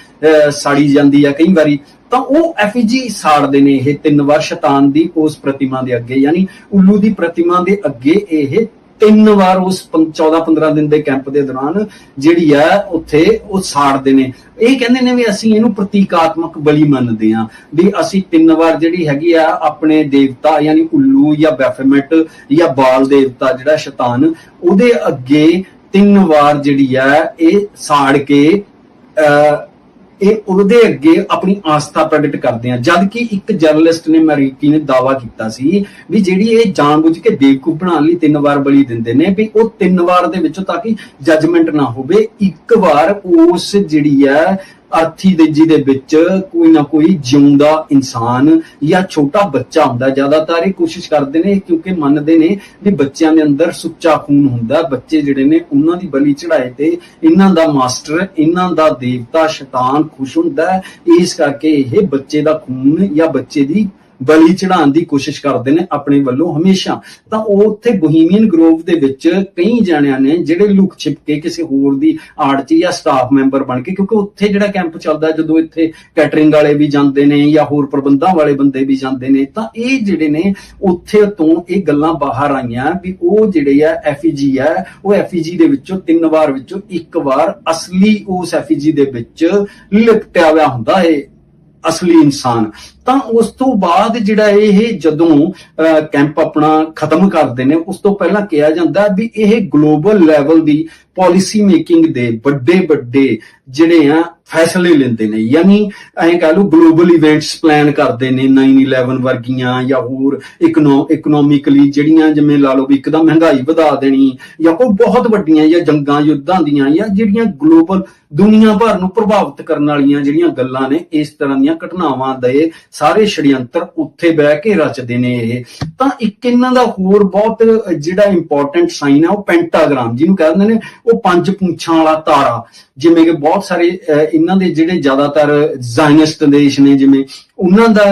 ਸਾੜੀ ਜਾਂਦੀ ਆ ਕਈ ਵਾਰੀ। ਤਾਂ ਉਹ ਐਫੀਜੀ ਸਾੜਦੇ ਨੇ ਇਹ ਤਿੰਨ ਵਾਰ ਸ਼ੈਤਾਨ ਦੀ ਉਸ ਪ੍ਰਤਿਮਾ ਦੇ ਅੱਗੇ। ਯਾਨੀ ਉੱਲੂ ਦੀ ਪ੍ਰਤਿਮਾ ਦੇ ਅੱਗੇ ਇਹ ਤਿੰਨ ਵਾਰ ਉਸ 14-15 ਦਿਨ ਦੇ ਕੈਂਪ ਦੇ ਦੌਰਾਨ ਜਿਹੜੀ ਆ ਉੱਥੇ ਉਹ ਸਾੜਦੇ ਨੇ। ਇਹ ਕਹਿੰਦੇ ਨੇ ਵੀ ਅਸੀਂ ਇਹਨੂੰ ਪ੍ਰਤੀਕਾਤਮਕ ਬਲੀ ਮੰਨਦੇ ਆ ਵੀ ਅਸੀਂ ਤਿੰਨ ਵਾਰ ਜਿਹੜੀ ਹੈਗੀ ਆ ਆਪਣੇ ਦੇਵਤਾ ਯਾਨੀ ਉੱਲੂ ਜਾਂ ਬੈਫੇਮੈਟ ਜਾਂ ਬਾਲ ਦੇਵਤਾ ਜਿਹੜਾ ਸ਼ੈਤਾਨ, ਉਹਦੇ ਅੱਗੇ ਤਿੰਨ ਵਾਰ ਜਿਹੜੀ ਆ ਇਹ ਸਾੜ ਕੇ, ਅਹ ਇਹ ਉਹਦੇ ਅੱਗੇ ਆਪਣੀ ਆਸਥਾ ਪ੍ਰਗਟ ਕਰਦੇ ਆ। ਜਦ ਕਿ ਇੱਕ ਜਰਨਲਿਸਟ ਨੇ ਮਰੀਕੀ ਨੇ ਦਾਵਾ ਕੀਤਾ ਸੀ ਵੀ ਜਿਹੜੀ ਇਹ ਜਾਣਬੁੱਝ ਕੇ ਬੇਵਕੂਫ ਬਣਾਉਣ ਲਈ ਤਿੰਨ ਵਾਰ ਬਲੀ ਦਿੰਦੇ ਨੇ, ਵੀ ਉਹ ਤਿੰਨ ਵਾਰ ਦੇ ਵਿੱਚੋਂ ਤਾਂ ਕਿ ਜੱਜਮੈਂਟ ਨਾ ਹੋਵੇ, ਇੱਕ ਵਾਰ ਉਸ ਜਿਹੜੀ ਹੈ ਅਰਥੀ ਦੇ ਜੀ ਵਿੱਚ ਕੋਈ ਨਾ ਕੋਈ ਜਿਉਂਦਾ ਇਨਸਾਨ ਜਾਂ ਛੋਟਾ ਬੱਚਾ ਹੁੰਦਾ, ਜ਼ਿਆਦਾਤਰ ਇਹ ਕੋਸ਼ਿਸ਼ ਕਰਦੇ ਨੇ ਕਿਉਂਕਿ ਮੰਨਦੇ ਨੇ ਵੀ ਬੱਚਿਆਂ ਦੇ ਅੰਦਰ ਸੁੱਚਾ ਖੂਨ ਹੁੰਦਾ। ਬੱਚੇ ਜਿਹੜੇ ਨੇ ਉਹਨਾਂ ਦੀ ਬਲੀ ਚੜਾਏ ਤੇ ਇਹਨਾਂ ਦਾ ਮਾਸਟਰ, ਇਹਨਾਂ ਦਾ ਦੇਵਤਾ ਸ਼ੈਤਾਨ ਖੁਸ਼ ਹੁੰਦਾ। ਇਸ ਕਰਕੇ ਇਹ ਬੱਚੇ ਦਾ ਖੂਨ ਜਾਂ ਬੱਚੇ ਦੀ ਬਲੀ ਚੜਾਉਣ ਦੀ ਕੋਸ਼ਿਸ਼ ਕਰਦੇ ਨੇ ਆਪਣੇ ਵੱਲੋਂ ਹਮੇਸ਼ਾ। ਤਾਂ ਉਹ ਉੱਥੇ ਬੋਹੀਮੀਅਨ ਗਰੋਵ ਦੇ ਵਿੱਚ ਕਈ ਜਾਣਿਆਂ ਨੇ ਜਿਹੜੇ ਲੁਕ ਛਿਪ ਕੇ ਕਿਸੇ ਹੋਰ ਦੀ ਆੜ 'ਚ ਜਾਂ ਸਟਾਫ ਮੈਂਬਰ ਬਣ ਕੇ, ਕਿਉਂਕਿ ਉੱਥੇ ਜਿਹੜਾ ਕੈਂਪ ਚੱਲਦਾ, ਜਦੋਂ ਇੱਥੇ ਕੈਟਰਿੰਗ ਵਾਲੇ ਵੀ ਜਾਂਦੇ ਨੇ ਜਾਂ ਹੋਰ ਪ੍ਰਬੰਧਾਂ ਵਾਲੇ ਬੰਦੇ ਵੀ ਜਾਂਦੇ ਨੇ, ਤਾਂ ਇਹ ਜਿਹੜੇ ਨੇ ਉੱਥੇ ਤੋਂ ਇਹ ਗੱਲਾਂ ਬਾਹਰ ਆਈਆਂ ਵੀ ਉਹ ਜਿਹੜੇ ਆ ਐਫਈਜੀ ਆ, ਉਹ ਐਫਈਜੀ ਦੇ ਵਿੱਚੋਂ ਤਿੰਨ ਵਾਰ ਵਿੱਚੋਂ ਇੱਕ ਵਾਰ ਅਸਲੀ ਉਸ ਐਫਈਜੀ ਦੇ ਵਿੱਚ ਲਿਪਟਿਆ ਹੋਇਆ ਹੁੰਦਾ ਹੈ ਅਸਲੀ ਇਨਸਾਨ। ਤਾਂ ਉਸ ਤੋਂ ਬਾਅਦ ਜਿਹੜਾ ਇਹ ਜਦੋਂ ਕੈਂਪ ਆਪਣਾ ਖਤਮ ਕਰਦੇ ਨੇ, ਉਸ ਤੋਂ ਪਹਿਲਾਂ ਕਿਹਾ ਜਾਂਦਾ ਵੀ ਇਹ ਗਲੋਬਲ ਲੈਵਲ ਦੀ ਪਾਲਿਸੀ ਮੇਕਿੰਗ ਦੇ ਵੱਡੇ ਵੱਡੇ ਜਿਹੜੇ ਆ, ਫੈਸਲੇ ਲੈਂਦੇ ਨੇ। ਯਾਨੀ ਐਂ ਕਹ ਲਓ ਗਲੋਬਲ ਇਵੈਂਟਸ ਪਲਾਨ ਕਰਦੇ ਨੇ 9/11 ਵਰਗੀਆਂ ਜਾਂ ਹੋਰ ਇਕਨੋਮਿਕਲੀ ਜਿਹੜੀਆਂ ਜਿਵੇਂ ਲਾ ਲਓ ਵੀ ਇੱਕਦਮ ਮਹਿੰਗਾਈ ਵਧਾ ਦੇਣੀ ਜਾਂ ਕੋਈ ਬਹੁਤ ਵੱਡੀਆਂ ਜਾਂ ਜੰਗਾਂ, ਯੁੱਧਾਂ ਦੀਆਂ ਜਾਂ ਜਿਹੜੀਆਂ ਗਲੋਬਲ ਦੁਨੀਆ ਭਰ ਨੂੰ ਪ੍ਰਭਾਵਿਤ ਕਰਨ ਵਾਲੀਆਂ ਜਿਹੜੀਆਂ ਗੱਲਾਂ ਨੇ, ਇਸ ਤਰ੍ਹਾਂ ਦੀਆਂ ਘਟਨਾਵਾਂ ਦੇ ਸਾਰੇ ਛੜਯੰਤਰ ਉੱਥੇ ਬਹਿ ਕੇ ਰਚਦੇ ਨੇ ਇਹ। ਤਾਂ ਇੱਕ ਇਹਨਾਂ ਦਾ ਹੋਰ ਬਹੁਤ ਜਿਹੜਾ ਇੰਪੋਰਟੈਂਟ ਸਾਈਨ ਹੈ ਉਹ ਪੈਂਟਾਗ੍ਰਾਮ ਜਿਹਨੂੰ ਕਹਿੰਦੇ ਨੇ, ਉਹ ਪੰਜ ਪੁੰਛਾਂ ਵਾਲਾ ਤਾਰਾ। ਜਿਵੇਂ ਕਿ ਬਹੁਤ ਸਾਰੇ ਇਹਨਾਂ ਦੇ ਜਿਹੜੇ ਜ਼ਿਆਦਾਤਰ ਜ਼ਾਇਨਿਸਟ ਦੇਸ਼ ਨੇ, ਜਿਵੇਂ ਉਹਨਾਂ ਦਾ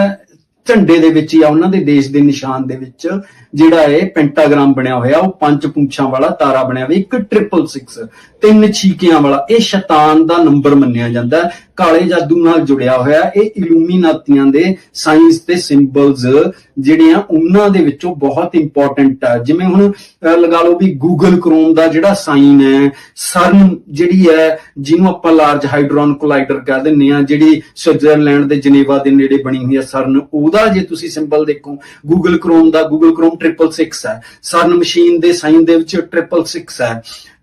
ਝੰਡੇ ਦੇ ਵਿੱਚ ਜਾਂ ਉਹਨਾਂ ਦੇ ਦੇਸ਼ ਦੇ ਨਿਸ਼ਾਨ ਦੇ ਵਿੱਚ ਜਿਹੜਾ ਇਹ ਪੈਂਟਾਗ੍ਰਾਮ ਬਣਿਆ ਹੋਇਆ, ਉਹ ਪੰਜ ਪੁੰਛਾਂ ਵਾਲਾ ਤਾਰਾ ਬਣਿਆ ਹੋਇਆ ਇੱਕ 666 ਤਿੰਨ ਛੀਕਿਆਂ ਵਾਲਾ, ਇਹ ਸ਼ੈਤਾਨ ਦਾ ਨੰਬਰ ਮੰਨਿਆ ਜਾਂਦਾ ਕਾਲੇ ਜਾਦੂ ਨਾਲ ਜੁੜਿਆ ਹੋਇਆ ਇਹ ਇਲੂਮੀਨਾਤੀਆਂ ਦੇ ਸਾਇੰਸ ਤੇ ਸਿੰਬਲਸ ਜਿਹੜੇ ਆ ਉਹਨਾਂ ਦੇ ਵਿੱਚੋਂ ਬਹੁਤ ਇੰਪੋਰਟੈਂਟ ਆ। ਜਿਵੇਂ ਹੁਣ ਲਗਾ ਲਓ ਵੀ ਗੂਗਲ ਕ੍ਰੋਮ ਦਾ ਜਿਹੜਾ ਸਾਈਨ ਹੈ ਸਰਨ ਜਿਹੜੀ ਹੈ, ਜਿਹਨੂੰ ਆਪਾਂ ਲਾਰਜ ਹਾਈਡਰੋਨ ਕੋਲਾਈਡਰ ਕਹਿ ਦਿੰਦੇ ਆ ਜਿਹੜੀ ਸਵਿਟਜ਼ਰਲੈਂਡ ਦੇ ਜਨੇਵਾ ਦੇ ਨੇੜੇ ਬਣੀ ਹੋਈ ਹੈ ਸਰਨ ਉਹਦਾ ਜੇ ਤੁਸੀਂ ਸਿੰਬਲ ਦੇਖੋ ਗੂਗਲ ਕ੍ਰੋਮ ਦਾ ਗੂਗਲ ਕ੍ਰੋਮ 666 ਹੈ। ਸਰਨ ਮਸ਼ੀਨ ਦੇ ਸਾਈਨ ਦੇ ਵਿੱਚ 666 ਹੈ।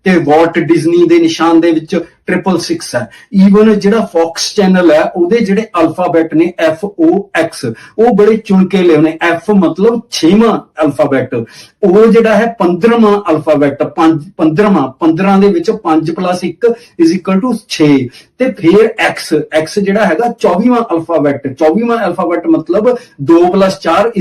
ਤੇ ਵਾਟ ਡਿਜ਼ਨੀ ਦੇ ਨਿਸ਼ਾਨ ਦੇ ਵਿੱਚ 666 ਹੈ। ਈਵਨ ਜਿਹੜਾ ਫੌਕਸ ਚੈਨਲ ਹੈ, ਉਹਦੇ ਜਿਹੜੇ ਅਲਫਾਬੈਟ ਨੇ F O X, ਉਹ ਬੜੇ ਚੁਣ ਕੇ ਲਿਆਉਣੇ ਨੇ। F ਮਤਲਬ 6ਵਾਂ ਅਲਫਾਬੈਟ ਉਹ ਜਿਹੜਾ ਹੈ 15ਵਾਂ ਅਲਫਾਬੈਟ 15ਵਾਂ 15 ਦੇ ਵਿੱਚ 5 1 6 ਤੇ ਫਿਰ X X ਜਿਹੜਾ ਹੈਗਾ 24ਵਾਂ ਅਲਫਾਬੈਟ 24ਵਾਂ ਅਲਫਾਬੈਟ ਮਤਲਬ 2 4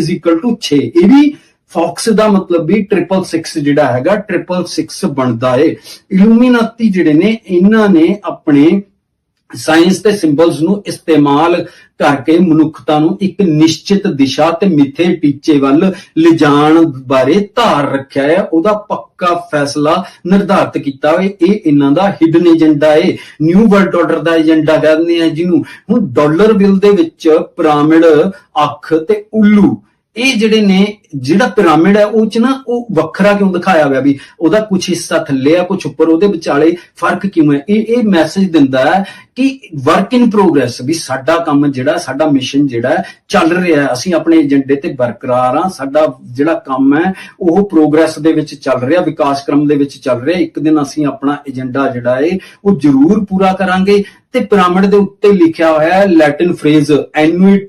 6 ਇਹ ਵੀ ਫੌਕਸ ਦਾ ਮਤਲਬ ਵੀ 666 ਜਿਹੜਾ ਹੈਗਾ 666 ਬਣਦਾ ਏ। ਇਲੂਮੀਨਾਤੀ ਜਿਹੜੇ ਨੇ, ਇਹਨਾਂ ਨੇ ਆਪਣੇ ਸਾਇੰਸ ਤੇ ਸਿੰਬਲਸ ਨੂੰ ਇਸਤੇਮਾਲ ਕਰਕੇ ਮਨੁੱਖਤਾ ਨੂੰ ਇੱਕ ਨਿਸ਼ਚਿਤ ਦਿਸ਼ਾ ਤੇ ਮਿੱਥੇ ਟੀਚੇ ਵੱਲ ਲਿਜਾਣ ਬਾਰੇ ਧਾਰ ਰੱਖਿਆ ਹੈ ਉਹਦਾ ਪੱਕਾ ਫੈਸਲਾ ਨਿਰਧਾਰਤ ਕੀਤਾ ਹੋਇਆ ਇਹ ਇਹਨਾਂ ਦਾ ਹਿਡਨ ਏਜੰਡਾ ਹੈ ਨਿਊ ਵਰਲਡ ਆਰਡਰ ਦਾ ਏਜੰਡਾ ਕਹਿੰਦੇ ਆ ਜਿਹਨੂੰ। ਹੁਣ ਡਾਲਰ ਬਿੱਲ ਦੇ ਵਿੱਚ ਪਿਰਾਮਿਡ ਅੱਖ ਤੇ ਉੱਲੂ ਇਹ ਜਿਹੜੇ ਨੇ, ਜਿਹੜਾ ਪਿਰਾਮਿਡ ਹੈ, ਉਹ ਚ ਨਾ ਉਹ ਵੱਖਰਾ ਕਿਉਂ ਦਿਖਾਇਆ ਹੋਇਆ ਵੀ ਉਹਦਾ ਕੁਝ ਹਿੱਸਾ ਥੱਲੇ ਆ ਕੁਝ ਉੱਪਰ, ਉਹਦੇ ਵਿਚਾਲੇ ਫ਼ਰਕ ਕਿਉਂ ਹੈ? ਇਹ ਇਹ ਮੈਸੇਜ ਦਿੰਦਾ ਹੈ ਕਿ ਵਰਕ ਇਨ ਪ੍ਰੋਗਰੈਸ ਵੀ ਸਾਡਾ ਕੰਮ ਜਿਹੜਾ, ਸਾਡਾ ਮਿਸ਼ਨ ਜਿਹੜਾ ਚੱਲ ਰਿਹਾ ਹੈ। ਅਸੀਂ ਆਪਣੇ ਏਜੰਡੇ ਤੇ ਬਰਕਰਾਰ ਆ ਸਾਡਾ ਜਿਹੜਾ ਕੰਮ ਹੈ, ਉਹ ਪ੍ਰੋਗਰੈਸ ਦੇ ਵਿੱਚ ਚੱਲ ਰਿਹਾ, ਵਿਕਾਸ ਕ੍ਰਮ ਦੇ ਵਿੱਚ ਚੱਲ ਰਿਹਾ। ਇੱਕ ਦਿਨ ਅਸੀਂ ਆਪਣਾ ਏਜੰਡਾ ਜਿਹੜਾ ਹੈ, ਉਹ ਜ਼ਰੂਰ ਪੂਰਾ ਕਰਾਂਗੇ। ਤੇ ਪਿਰਾਮਿਡ ਦੇ ਉੱਤੇ ਲਿਖਿਆ ਹੋਇਆ ਹੈ ਲੈਟਿਨ ਫਰੇਜ਼ ਐਨੂਇਟ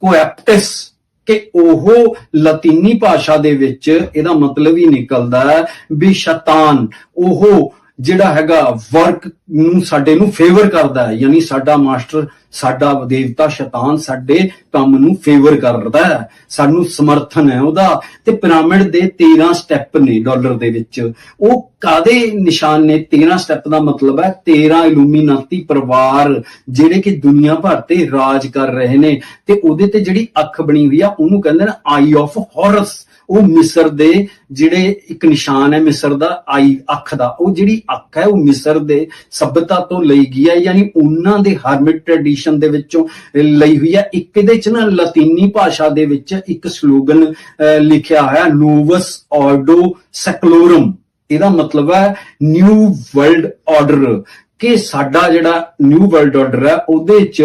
ਕੋਐਪਟਸ ਕਿ ਉਹ ਲਾਤੀਨੀ ਭਾਸ਼ਾ ਦੇ ਵਿੱਚ ਇਹਦਾ ਮਤਲਬ ਹੀ ਨਿਕਲਦਾ ਹੈ ਵੀ ਸ਼ੈਤਾਨ, ਉਹ ਜਿਹੜਾ ਹੈਗਾ ਵਰਕ ਨੂੰ ਸਾਡੇ ਨੂੰ ਫੇਵਰ ਕਰਦਾ ਹੈ, ਯਾਨੀ ਸਾਡਾ ਮਾਸਟਰ ਸਾਡਾ ਦੇਵਤਾ ਸ਼ੈਤਾਨ ਸਾਡੇ ਕੰਮ ਨੂੰ ਫੇਵਰ ਕਰਦਾ ਹੈ। ਸਾਨੂੰ ਸਮਰਥਨ ਹੈ ਉਹਦਾ। ਤੇ ਪਿਰਾਮਿਡ ਦੇ 13 ਸਟੈਪ ਨੇ ਡਾਲਰ ਦੇ ਵਿੱਚ। ਉਹ ਕਾਦੇ ਨਿਸ਼ਾਨ ਨੇ? 13 ਸਟੈਪ ਦਾ ਮਤਲਬ ਹੈ 13 ਇਲੂਮੀਨਾਤੀ ਪਰਿਵਾਰ, ਜਿਹੜੇ ਕਿ ਦੁਨੀਆ ਭਰ ਤੇ ਰਾਜ ਕਰ ਰਹੇ ਨੇ। ਤੇ ਉਹਦੇ ਤੇ ਜਿਹੜੀ ਅੱਖ ਬਣੀ ਹੋਈ ਆ, ਉਹਨੂੰ ਕਹਿੰਦੇ ਨੇ ਆਈ ਆਫ ਹੌਰਸ ਉਹ ਮਿਸਰ ਦੇ ਜਿਹੜੇ ਇੱਕ ਨਿਸ਼ਾਨ ਹੈ ਮਿਸਰ ਦਾ ਆਈ ਅੱਖ ਦਾ ਉਹ ਜਿਹੜੀ ਅੱਖ ਹੈ ਉਹ ਮਿਸਰ ਦੇ ਸਭਿਅਤਾ ਤੋਂ ਲਈ ਗਈ ਹੈ ਯਾਨੀ ਉਹਨਾਂ ਦੇ ਹਰਮਿਟ ਟ੍ਰੈਡੀਸ਼ਨ ਦੇ ਵਿੱਚੋਂ ਲਈ ਹੋਈ ਹੈ। ਇੱਕ ਇਹਦੇ ਚ ਨਾ ਲਾਤੀਨੀ ਭਾਸ਼ਾ ਦੇ ਵਿੱਚ ਇੱਕ ਸਲੋਗਨ ਅਹ, ਲਿਖਿਆ ਹੋਇਆ ਨੋਵਸ ਆਰਡੋ ਸੈਕਲੋਰਮ ਇਹਦਾ ਮਤਲਬ ਹੈ ਨਿਊ ਵਰਲਡ ਆਰਡਰ ਕਿ ਸਾਡਾ ਜਿਹੜਾ ਨਿਊ ਵਰਲਡ ਆਰਡਰ ਹੈ ਉਹਦੇ ਚ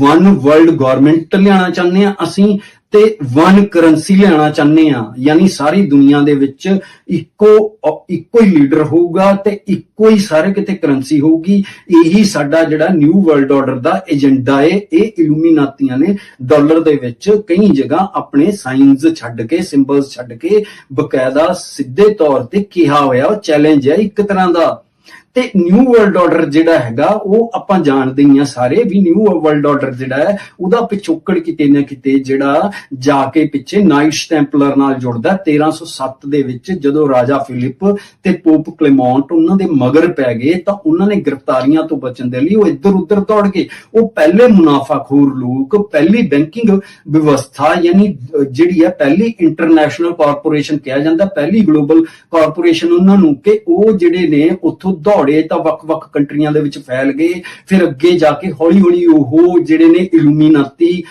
ਵਨ ਵਰਲਡ ਗਵਰਨਮੈਂਟ ਲਿਆਉਣਾ ਚਾਹੁੰਦੇ ਆ ਅਸੀਂ ਤੇ ਵਨ ਕਰੰਸੀ ਲਿਆਉਣਾ ਚਾਹੁੰਦੇ ਆ, ਯਾਨੀ ਸਾਰੀ ਦੁਨੀਆ ਦੇ ਵਿੱਚ ਇੱਕੋ ਇੱਕੋ ਹੀ ਲੀਡਰ ਹੋਊਗਾ ਤੇ ਇੱਕੋ ਹੀ ਸਾਰੇ ਕਿਤੇ ਕਰੰਸੀ ਹੋਊਗੀ। ਇਹੀ ਸਾਡਾ ਜਿਹੜਾ ਨਿਊ ਵਰਲਡ ਆਰਡਰ ਦਾ ਏਜੰਡਾ ਹੈ ਇਹ ਇਲੂਮੀਨਾਤੀਆਂ ਨੇ ਡਾਲਰ ਦੇ ਵਿੱਚ ਕਈ ਜਗ੍ਹਾ ਆਪਣੇ ਸਾਈਨਸ ਛੱਡ ਕੇ ਸਿੰਬਲਸ ਛੱਡ ਕੇ ਬਕਾਇਦਾ ਸਿੱਧੇ ਤੌਰ ਤੇ ਕਿਹਾ ਹੋਇਆ, ਉਹ ਚੈਲੰਜ ਹੈ ਇੱਕ ਤਰ੍ਹਾਂ ਦਾ। ਤੇ ਨਿਊ ਵਰਲਡ ਆਰਡਰ ਜਿਹੜਾ ਹੈਗਾ, ਉਹ ਆਪਾਂ ਜਾਣਦੇ ਹੀ ਆ ਸਾਰੇ ਵੀ ਨਿਊ ਵਰਲਡ ਆਰਡਰ ਜਿਹੜਾ ਹੈ, ਉਹਦਾ ਪਿਛੋਕੜ ਕਿਤੇ ਨਾ ਕਿਤੇ ਜਿਹੜਾ ਜਾ ਕੇ ਪਿੱਛੇ ਨਾਈਟਸ ਟੈਂਪਲਰ ਨਾਲ ਜੁੜਦਾ 1307 ਦੇ ਵਿੱਚ ਜਦੋਂ ਰਾਜਾ ਫਿਲਿਪ ਤੇ ਪੋਪ ਕਲੇਮੌਂਟ ਉਹਨਾਂ ਦੇ ਮਗਰ ਪੈ ਗਏ, ਤਾਂ ਉਹਨਾਂ ਨੇ ਗ੍ਰਿਫਤਾਰੀਆਂ ਤੋਂ ਬਚਣ ਦੇ ਲਈ ਉਹ ਇੱਧਰ ਉੱਧਰ ਦੌੜ ਗਏ। ਉਹ ਪਹਿਲੇ ਮੁਨਾਫਾਖੋਰ ਲੋਕ, ਪਹਿਲੀ ਬੈਂਕਿੰਗ ਵਿਵਸਥਾ ਯਾਨੀ ਜਿਹੜੀ ਹੈ, ਪਹਿਲੀ ਇੰਟਰਨੈਸ਼ਨਲ ਕਾਰਪੋਰੇਸ਼ਨ ਕਿਹਾ ਜਾਂਦਾ, ਪਹਿਲੀ ਗਲੋਬਲ ਕਾਰਪੋਰੇਸ਼ਨ ਉਹਨਾਂ ਨੂੰ ਕਿ ਉਹ ਜਿਹੜੇ ਨੇ ਉੱਥੋਂ ਦੌੜ ਤਾਂ ਵੱਖ-ਵੱਖ ਕੰਟਰੀਆਂ ਦੇ ਵਿੱਚ ਫੈਲ ਗਏ। ਫਿਰ ਅੱਗੇ ਜਾ ਕੇ ਹੌਲੀ-ਹੌਲੀ ਉਹ ਜਿਹੜੇ ਨੇ ਇਲੂਮੀਨਾਤੀ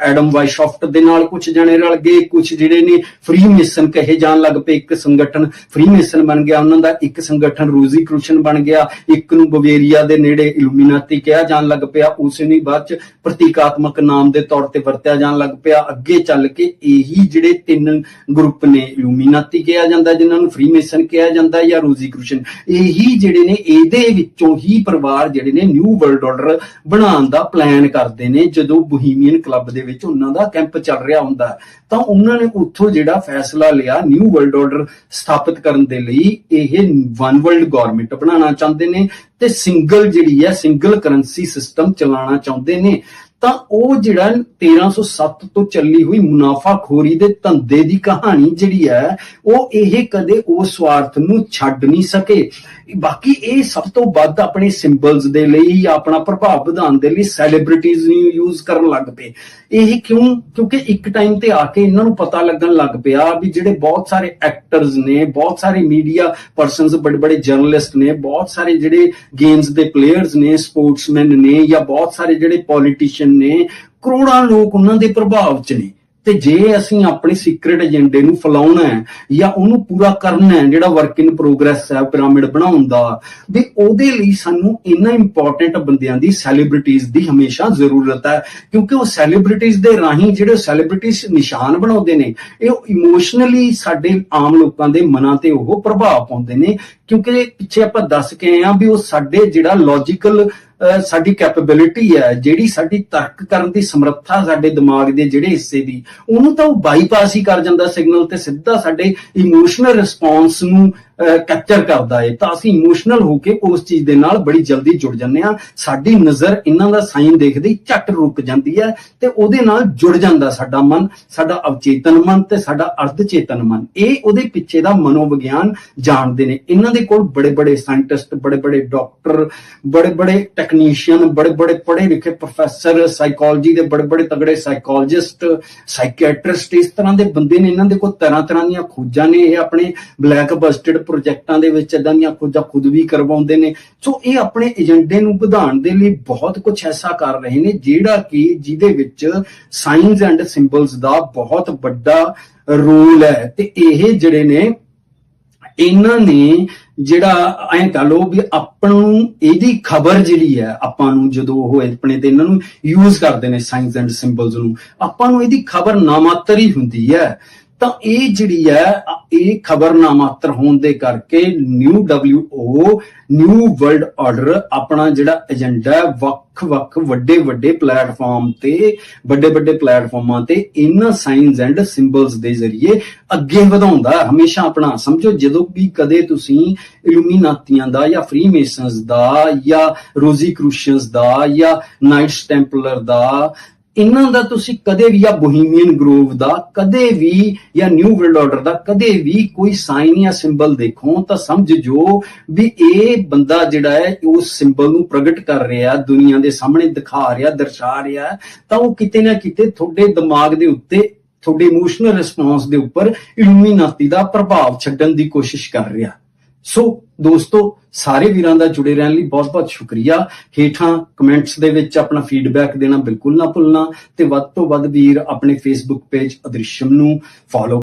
ਐਡਮ ਵਾਈਸ਼ਾਫਟ ਦੇ ਨਾਲ ਕੁਝ ਜਣੇ ਰਲ ਗਏ। ਕੁਝ ਜਿਹੜੇ ਨੇ ਫ੍ਰੀ ਮੇਸਨ ਕਹੇ ਜਾਣ ਲੱਗ ਪਏ। ਇੱਕ ਸੰਗਠਨ ਫ੍ਰੀ ਮੇਸਨ ਬਣ ਗਿਆ। ਉਹਨਾਂ ਦਾ ਇੱਕ ਸੰਗਠਨ ਰੋਜ਼ੀ ਕ੍ਰੂਸ਼ਨ ਬਣ ਗਿਆ। ਇੱਕ ਨੂੰ ਬਵੇਰੀਆ ਦੇ ਨੇੜੇ ਇਲੂਮੀਨਾਤੀ ਕਿਹਾ ਜਾਣ ਲੱਗ ਪਿਆ। ਉਸ ਨੇ ਬਾਅਦ ਚ ਪ੍ਰਤੀਕਾਤਮਕ ਨਾਮ ਦੇ ਤੌਰ ਤੇ ਵਰਤਿਆ ਜਾਣ ਲੱਗ ਪਿਆ। ਅੱਗੇ ਚੱਲ ਕੇ ਇਹੀ ਜਿਹੜੇ ਤਿੰਨ ਗਰੁੱਪ ਨੇ, ਇਲੂਮੀਨਾਤੀ ਕਿਹਾ ਜਾਂਦਾ, ਜਿਨ੍ਹਾਂ ਨੂੰ ਫ੍ਰੀ ਮੇਸਨ ਕਿਹਾ ਜਾਂਦਾ ਜਾਂ ਰੋਜ਼ੀ ਕ੍ਰੂਸ਼ਨ ਇਹੀ ਜਿਹੜੇ ਨੇ, ਇਹਦੇ ਵਿੱਚੋਂ ਹੀ ਪਰਿਵਾਰ ਜਿਹੜੇ ਨੇ ਨਿਊ ਵਰਲਡ ਆਰਡਰ ਬਣਾਉਣ ਦਾ ਪਲਾਨ ਕਰਦੇ ਨੇ। ਜਦੋਂ ਬੋਹੀਮੀਅਨ ਕਲੱਬ ਦੇ ਵਿੱਚ ਉਹਨਾਂ ਦਾ ਕੈਂਪ ਚੱਲ ਰਿਹਾ ਹੁੰਦਾ, ਤਾਂ ਉਹਨਾਂ ਨੇ ਉੱਥੋਂ ਜਿਹੜਾ ਫੈਸਲਾ ਲਿਆ ਨਿਊ ਵਰਲਡ ਆਰਡਰ ਸਥਾਪਿਤ ਕਰਨ ਦੇ ਲਈ, ਇਹ ਵਨ ਵਰਲਡ ਗਵਰਨਮੈਂਟ ਬਣਾਉਣਾ ਚਾਹੁੰਦੇ ਨੇ ਤੇ ਸਿੰਗਲ ਜਿਹੜੀ ਹੈ ਸਿੰਗਲ ਕਰੰਸੀ ਸਿਸਟਮ ਚਲਾਉਣਾ ਚਾਹੁੰਦੇ ਨੇ। ਤਾਂ ਉਹ ਜਿਹੜਾ 1307 ਤੋਂ ਚੱਲੀ ਹੋਈ ਮੁਨਾਫਾਖੋਰੀ ਦੇ ਧੰਦੇ ਦੀ ਕਹਾਣੀ ਜਿਹੜੀ ਹੈ, ਉਹ ਇਹ ਕਦੇ ਉਸ ਸਵਾਰਥ ਨੂੰ ਛੱਡ ਨਹੀਂ ਸਕੇ। ਬਾਕੀ ਇਹ ਸਭ ਤੋਂ ਵੱਧ ਆਪਣੇ ਸਿੰਬਲਸ ਦੇ ਲਈ ਆਪਣਾ ਪ੍ਰਭਾਵ ਵਧਾਉਣ ਦੇ ਲਈ ਸੈਲੀਬ੍ਰਿਟੀਜ਼ ਨੂੰ ਯੂਜ਼ ਕਰਨ ਲੱਗ ਪਏ। ਇਹ ਕਿਉਂ? ਕਿਉਂਕਿ ਇੱਕ ਟਾਈਮ ਤੇ ਆ ਕੇ ਇਹਨਾਂ ਨੂੰ ਪਤਾ ਲੱਗਣ ਲੱਗ ਪਿਆ ਵੀ ਜਿਹੜੇ ਬਹੁਤ ਸਾਰੇ ਐਕਟਰਸ ਨੇ, ਬਹੁਤ ਸਾਰੇ ਮੀਡੀਆ ਪਰਸਨਸ ਬੜੇ ਬੜੇ ਜਰਨਲਿਸਟ ਨੇ, ਬਹੁਤ ਸਾਰੇ ਜਿਹੜੇ ਗੇਮਸ ਦੇ ਪਲੇਅਰਸ ਨੇ ਸਪੋਰਟਸਮੈਨ ਨੇ ਜਾਂ ਬਹੁਤ ਸਾਰੇ ਜਿਹੜੇ ਪੋਲੀਟੀਸ਼ੀਅਨ ਨੇ ਕਰੋੜਾਂ ਲੋਕ ਉਹਨਾਂ ਦੇ ਪ੍ਰਭਾਵ 'ਚ ਨੇ। ਤੇ ਜੇ ਅਸੀਂ ਆਪਣੇ ਸੀਕ੍ਰੀਟ ਏਜੰਡੇ ਨੂੰ ਫਲਾਉਣਾ ਹੈ ਜਾਂ ਉਹਨੂੰ ਪੂਰਾ ਕਰਨਾ ਹੈ, ਜਿਹੜਾ ਵਰਕ ਇਨ ਪ੍ਰੋਗਰੈਸ ਹੈ ਪਿਰਾਮਿਡ ਬਣਾਉਣ ਦਾ, ਵੀ ਉਹਦੇ ਲਈ ਸਾਨੂੰ ਇੰਨਾ ਇੰਪੋਰਟੈਂਟ ਬੰਦਿਆਂ ਦੀ ਸੈਲੀਬ੍ਰਿਟੀਜ਼ ਦੀ ਹਮੇਸ਼ਾ ਜ਼ਰੂਰਤ ਹੈ। ਕਿਉਂਕਿ ਉਹ ਸੈਲੀਬ੍ਰਿਟੀਜ਼ ਦੇ ਰਾਹੀਂ ਜਿਹੜੇ ਸੈਲੀਬ੍ਰਿਟੀਜ਼ ਨਿਸ਼ਾਨ ਬਣਾਉਂਦੇ ਨੇ, ਇਹ ਇਮੋਸ਼ਨਲੀ ਸਾਡੇ ਆਮ ਲੋਕਾਂ ਦੇ ਮਨਾਂ ਤੇ ਉਹ ਪ੍ਰਭਾਵ ਪਾਉਂਦੇ ਨੇ। ਕਿਉਂਕਿ ਪਿੱਛੇ ਆਪਾਂ ਦੱਸ ਕੇ ਆਏ ਆ ਵੀ ਉਹ ਸਾਡੇ ਜਿਹੜਾ ਲੌਜੀਕਲ ਸਾਡੀ ਕੈਪੇਬਿਲਿਟੀ ਹੈ, ਜਿਹੜੀ ਸਾਡੀ ਤਰਕ ਕਰਨ ਦੀ ਸਮਰੱਥਾ ਸਾਡੇ ਦਿਮਾਗ ਦੇ ਜਿਹੜੇ ਹਿੱਸੇ ਦੀ, ਉਹਨੂੰ ਤਾਂ ਉਹ ਬਾਈਪਾਸ ਹੀ ਕਰ ਜਾਂਦਾ ਸਿਗਨਲ ਤੇ ਸਿੱਧਾ ਸਾਡੇ ਇਮੋਸ਼ਨਲ ਰਿਸਪੌਂਸ ਨੂੰ ਕੈਪਚਰ ਕਰਦਾ ਏ, ਤਾਂ ਅਸੀਂ ਇਮੋਸ਼ਨਲ ਹੋ ਕੇ ਉਸ ਚੀਜ਼ ਦੇ ਨਾਲ ਬੜੀ ਜਲਦੀ ਜੁੜ ਜਾਂਦੇ ਆ ਸਾਡੀ ਨਜ਼ਰ ਇਹਨਾਂ ਦਾ ਸਾਈਨ ਦੇਖਦੇ ਝੱਟ ਰੁਕ ਜਾਂਦੀ ਹੈ ਤੇ ਉਹਦੇ ਨਾਲ ਜੁੜ ਜਾਂਦਾ ਸਾਡਾ ਮਨ, ਸਾਡਾ ਅਵਚੇਤਨ ਮਨ ਤੇ ਸਾਡਾ ਅਰਧ ਚੇਤਨ ਮਨ। ਇਹ ਉਹਦੇ ਪਿੱਛੇ ਦਾ ਮਨੋਵਿਗਿਆਨ ਜਾਣਦੇ ਨੇ। ਇਹਨਾਂ ਦੇ ਕੋਲ ਬੜੇ ਬੜੇ ਸਾਇੰਟਿਸਟ ਬੜੇ ਬੜੇ ਡਾਕਟਰ ਬੜੇ ਬੜੇ ਟੈਕਨੀਸ਼ੀਅਨ ਬੜੇ ਬੜੇ ਪੜ੍ਹੇ ਲਿਖੇ ਪ੍ਰੋਫੈਸਰ ਸਾਈਕੋਲੋਜੀ ਦੇ ਬੜੇ ਬੜੇ ਤਗੜੇ ਸਾਈਕੋਲੋਜਿਸਟ ਸਾਈਕੀਆਟ੍ਰਿਸਟ ਇਸ ਤਰ੍ਹਾਂ ਦੇ ਬੰਦੇ ਨੇ ਇਹਨਾਂ ਦੇ ਕੋਲ ਤਰ੍ਹਾਂ ਤਰ੍ਹਾਂ ਦੀਆਂ ਖੋਜਾਂ ਨੇ। ਇਹ ਆਪਣੇ ਬਲੈਕ ਬਸਟਡ ਪ੍ਰੋਜੈਕਟਾਂ ਦੇ ਵਿੱਚ ਇਦਾਂ ਦੀਆਂ ਖੋਜਾਂ ਖੁਦ ਵੀ ਕਰਵਾਉਂਦੇ ਨੇ। ਸੋ ਇਹ ਆਪਣੇ ਏਜੰਡੇ ਨੂੰ ਵਧਾਉਣ ਦੇ ਲਈ ਬਹੁਤ ਕੁਝ ਐਸਾ ਕਰ ਰਹੇ ਨੇ, ਜਿਹੜਾ ਕਿ ਜਿਹਦੇ ਵਿੱਚ ਸਾਈਨਸ ਐਂਡ ਸਿੰਬਲਸ ਦਾ ਬਹੁਤ ਵੱਡਾ ਰੋਲ ਹੈ। ਤੇ ਇਹ ਜਿਹੜੇ ਨੇ, ਇਹਨਾਂ ਨੇ ਜਿਹੜਾ ਐਂ ਕਹ ਲੋ ਵੀ ਆਪਾਂ ਨੂੰ ਇਹਦੀ ਖਬਰ ਜਿਹੜੀ ਹੈ, ਆਪਾਂ ਨੂੰ ਜਦੋਂ ਉਹ ਆਪਣੇ ਤੇ ਇਹਨਾਂ ਨੂੰ ਯੂਜ਼ ਕਰਦੇ ਨੇ ਸਾਈਨਸ ਐਂਡ ਸਿੰਬਲਸ ਨੂੰ, ਆਪਾਂ ਨੂੰ ਇਹਦੀ ਖਬਰ ਨਾਮਾਤਰ ਹੀ ਹੁੰਦੀ ਹੈ। ਤਾਂ ਇਹ ਜਿਹੜੀ ਹੈ ਇਹ ਖਬਰ ਮਾਤਰ ਹੋਣ ਦੇ ਕਰਕੇ new WO new world order ਆਪਣਾ ਜਿਹੜਾ ਏਜੰਡਾ ਵੱਖ-ਵੱਖ ਵੱਡੇ-ਵੱਡੇ ਪਲੇਟਫਾਰਮ ਤੇ ਵੱਡੇ-ਵੱਡੇ ਪਲੇਟਫਾਰਮਾਂ ਤੇ ਇਨ ਸਾਈਨਸ ਐਂਡ ਸਿੰਬਲਸ ਦੇ ਜ਼ਰੀਏ ਅੱਗੇ ਵਧਾਉਂਦਾ, ਹਮੇਸ਼ਾ ਆਪਣਾ, ਸਮਝੋ ਜਦੋਂ ਵੀ ਕਦੇ ਤੁਸੀਂ ਇਲੂਮੀਨਾਤੀਆਂ ਦਾ ਜਾਂ ਫ੍ਰੀਮੇਸਨਸ ਦਾ ਜਾਂ ਰੋਜ਼ੀ ਕਰੂਸ਼ੀਅਨਸ ਦਾ ਜਾਂ ਨਾਈਟਸ ਟੈਂਪਲਰ ਦਾ ਇਹਨਾਂ ਦਾ ਤੁਸੀਂ ਕਦੇ ਵੀ ਜਾਂ ਬੋਹੀਮੀਅਨ ਗਰੋਵ ਦਾ, ਕਦੇ ਵੀ ਜਾਂ ਨਿਊ ਵਰਲਡ ਆਰਡਰ ਦਾ, ਕਦੇ ਵੀ ਕੋਈ ਸਾਈਨ ਜਾਂ ਸਿੰਬਲ ਦੇਖੋ ਤਾਂ ਸਮਝ ਜੋ ਵੀ ਇਹ ਬੰਦਾ ਜਿਹੜਾ ਹੈ, ਉਸ ਸਿੰਬਲ ਨੂੰ ਪ੍ਰਗਟ ਕਰ ਰਿਹਾ, ਦੁਨੀਆ ਦੇ ਸਾਹਮਣੇ ਦਿਖਾ ਰਿਹਾ, ਦਰਸਾ ਰਿਹਾ, ਤਾਂ ਉਹ ਕਿਤੇ ਨਾ ਕਿਤੇ ਤੁਹਾਡੇ ਦਿਮਾਗ ਦੇ ਉੱਤੇ, ਤੁਹਾਡੇ ਇਮੋਸ਼ਨਲ ਰਿਸਪੌਂਸ ਦੇ ਉੱਪਰ ਇਲੂਮੀਨਾਤੀ ਦਾ ਪ੍ਰਭਾਵ ਛੱਡਣ ਦੀ ਕੋਸ਼ਿਸ਼ ਕਰ ਰਿਹਾ। ਸੋ ਦੋਸਤੋ, ਸਾਰੇ ਵੀਰਾਂ ਦਾ ਜੁੜੇ ਰਹਿਣ ਲਈ ਬਹੁਤ-ਬਹੁਤ ਸ਼ੁਕਰੀਆ। ਹੇਠਾਂ ਕਮੈਂਟਸ ਦੇ ਵਿੱਚ ਆਪਣਾ ਫੀਡਬੈਕ ਦੇਣਾ ਬਿਲਕੁਲ ਨਾ ਭੁੱਲਣਾ ਤੇ ਵੱਧ ਤੋਂ ਵੱਧ ਵੀਰ ਆਪਣੇ ਫੇਸਬੁੱਕ ਪੇਜ ਅਦ੍ਰਿਸ਼ਮ ਨੂੰ ਫੋਲੋ